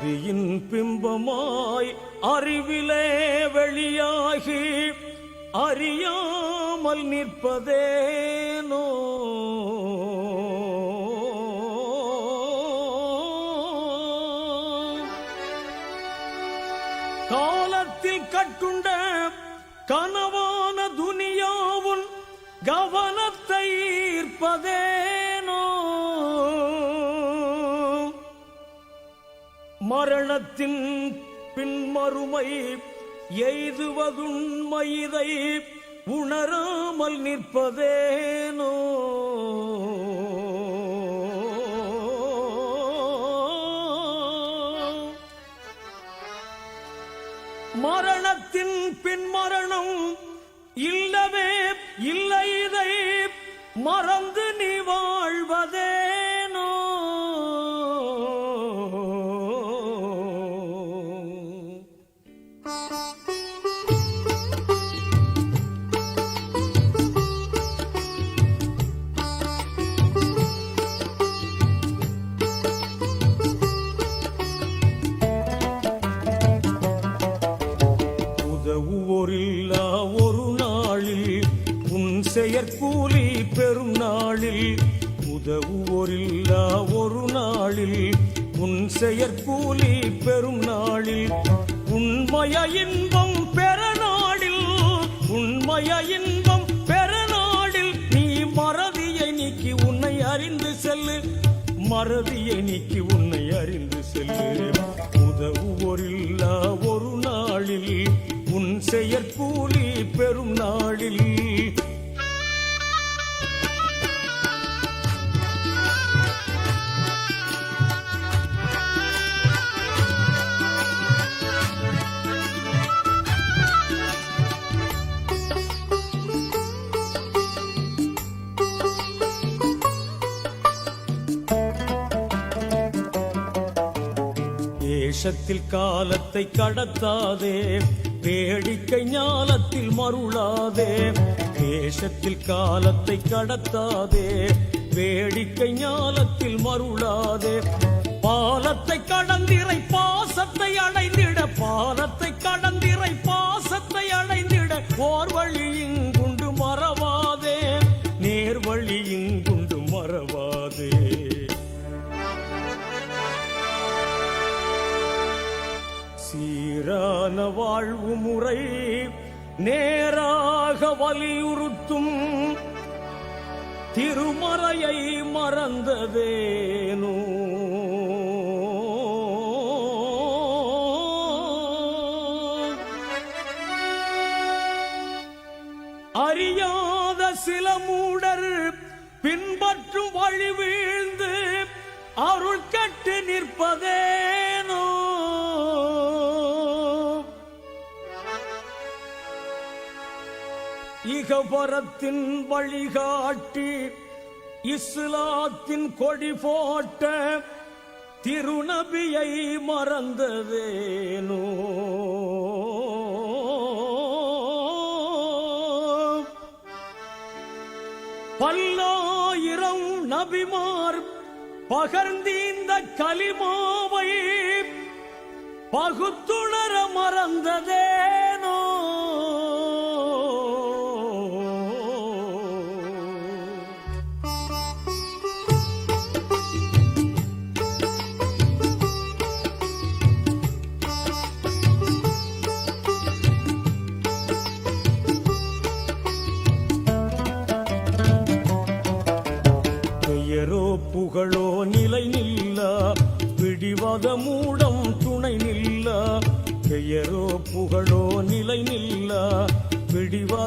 அறிவின் பிம்பமாய் அறிவிலே வெளியாகி அறியாமல் நிற்பதேனோ? காலத்தில் கட்டுண்ட கனவான துனியாவுன் கவனத்தை ஈர்ப்பதே மரணத்தின் பின்மறுமை எய்துவதுண்மைதை உணராமல் நிற்பதேனோ? மரணத்தின் பின்மரணம் இல்லவே இல்லை இதை மறந்து உதவுவோரில்லா ஒரு நாளில் உன் செயற்கூலி பெரும் நாளில். உதவுவோரில்லா ஒரு நாளில் உன் செயற்கூலி பெரும் உண்மைய இன்பம் பெற நாளில் உண்மைய இன்பம் பெற நாளில் நீ மறதியை நீக்கி உன்னை அறிந்து செல்லு. மறதியை நீக்கி உன்னை அறிந்து செல்லு. உதவுவோரில்லா ஒரு நாளில் உன் செயற்கூலி பெரும் நாளில். வேஷத்தில் காலத்தை கடத்தாதே வேடிக்கை ஞாலத்தில் மருளாதே. வேஷத்தில் காலத்தை கடத்தாதே வேடிக்கை ஞாலத்தில் மருளாதே. பாலத்தை கடந்திரை பாசத்தை அடைந்திட பாலத்தை கடந்திரை நேராக வலியுறுத்தும் திருமறையை மறந்ததேனோ? அறியாத சில மூடர் பின்பற்றும் வழி வீழ்ந்து அருள் கட்டு நிற்பதே ஏகபரத்தின் வழிகாட்டி இஸ்லாத்தின் கொடி போட்ட திருநபியை மறந்ததேனோ? பல்லாயிரம் நபிமார் பகர்ந்தீந்த கலிமாவை பகுத்துணர மறந்ததே.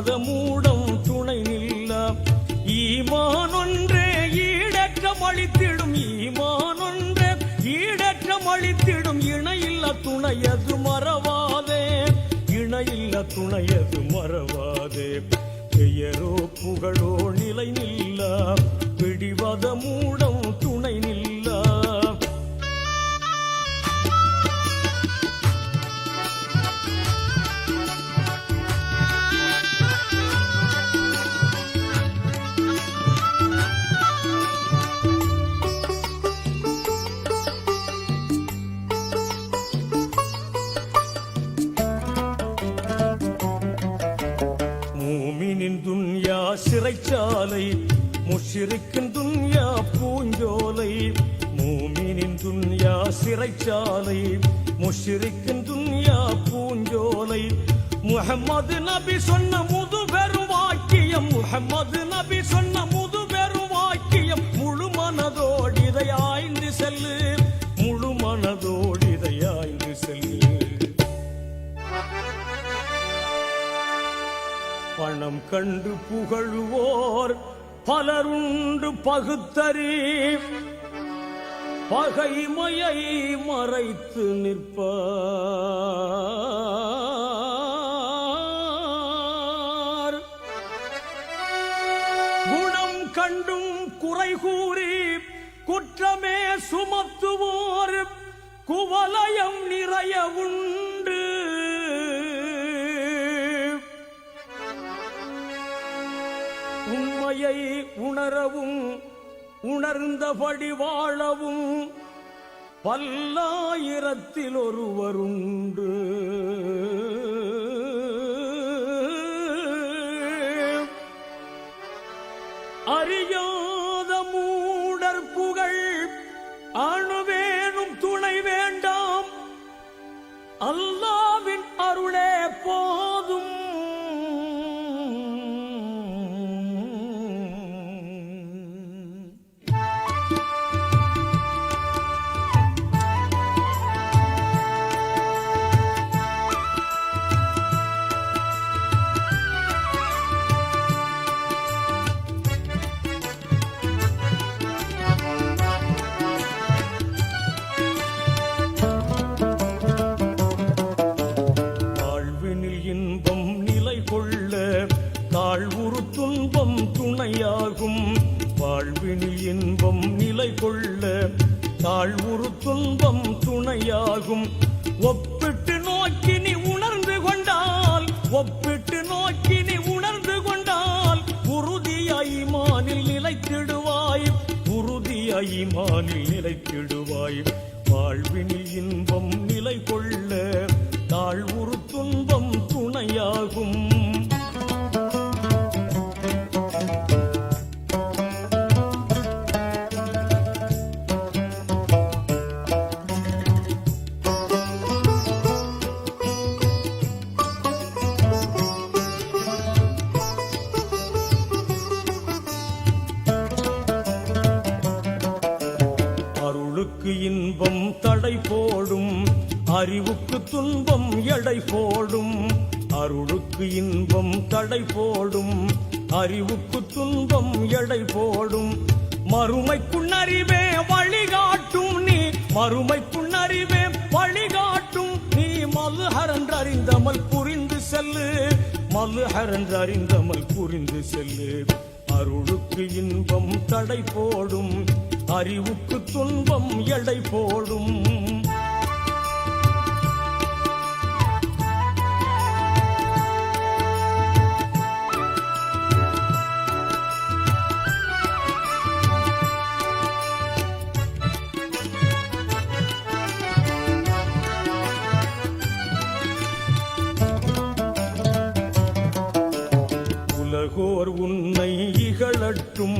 மதமூடம் துணை நில்லா ஈமானொன்றே ஈடற்றம் அளித்திடும் ஈமானொன்றே ஈடற்றம் அளித்திடும். இணையில்ல துணையது மறவாதே இணையில்ல துணையது மறவாதே. பெயரோ புகழோ நிலை நில்ல சிறைச்சாலை முஷிரிக்கின் துன்யா பூஞ்சோலை மூமினின் துன்யா சிறைச்சாலை முஷிரிக்கின் துன்யா பூஞ்சோலை. முஹம்மது நபி சொன்ன முது பெரும் வாக்கியம் முஹம்மது நபி சொன்ன முது பெரும் வாக்கியம் முழு மனதோடு இதை ஆய்ந்து செல்லு. பணம் கண்டு புகழுவோர் பலருண்டு பகுத்தறி. பகைமையை மறைத்து நிற்ப. குணம் கண்டும் குறை கூறி குற்றமே சுமத்துவோர் குவலயம் நிறைய உண்டு உண்மையை உணரவும் உணர்ந்தபடி வாழவும் பல்லாயிரத்தில் ஒருவருண்டு. கொள்ள தாழ்வுறு துன்பம் துணையாகும். ஒப்பிட்டு நோக்கி நீ உணர்ந்து கொண்டால் ஒப்பிட்டு நோக்கி நீ உணர்ந்து கொண்டால் உறுதியாய் மானில் நிலைத்திடுவாய் உறுதியாய் மானில் நிலைத்திடுவாய். வாழ்வினில் இன்பம் நிலை கொள்ள தாழ்வுறு துன்பம் துணையாகும். அருளுக்கு இன்பம் தடை போடும் அறிவுக்கு துன்பம் எடை போடும் அருளுக்கு இன்பம் தடை போடும் அறிவுக்கு துன்பம் எடை போடும். மறுமைக்குள் அறிவே வழிகாட்டும் நீ மறுமைக்குள் அறிவே வழிகாட்டும் நீ. மல்ஹரன் அறிந்தமல் புரிந்து செல்லு மல்ஹரன் அறிந்தமல் புரிந்து செல்லு. அருளுக்கு இன்பம் தடை போடும் அறிவுக்கு துன்பம் எடை போடும் உலகோர் உன்னை இகழட்டும்.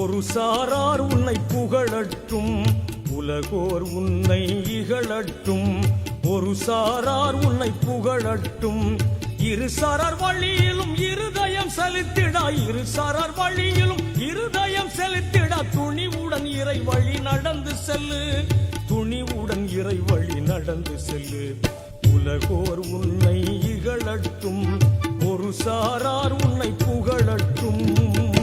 ஒரு சாரார் உன்னை புகழட்டும். உலகோர் உன்னை இகழட்டும். ஒரு சாரார் உன்னை புகழட்டும். இரு சாரார் வழியிலும் இருதயம் செலுத்திடா. இரு சாரார் வழியிலும் இருதயம் செலுத்திடா. துணிவுடன் இறை வழி நடந்து செல்லு. துணிவுடன் இறை வழி நடந்து செல்லு. உலகோர் உன்னை இகழட்டும். ஒரு சாரார் உன்னை புகழட்டும்.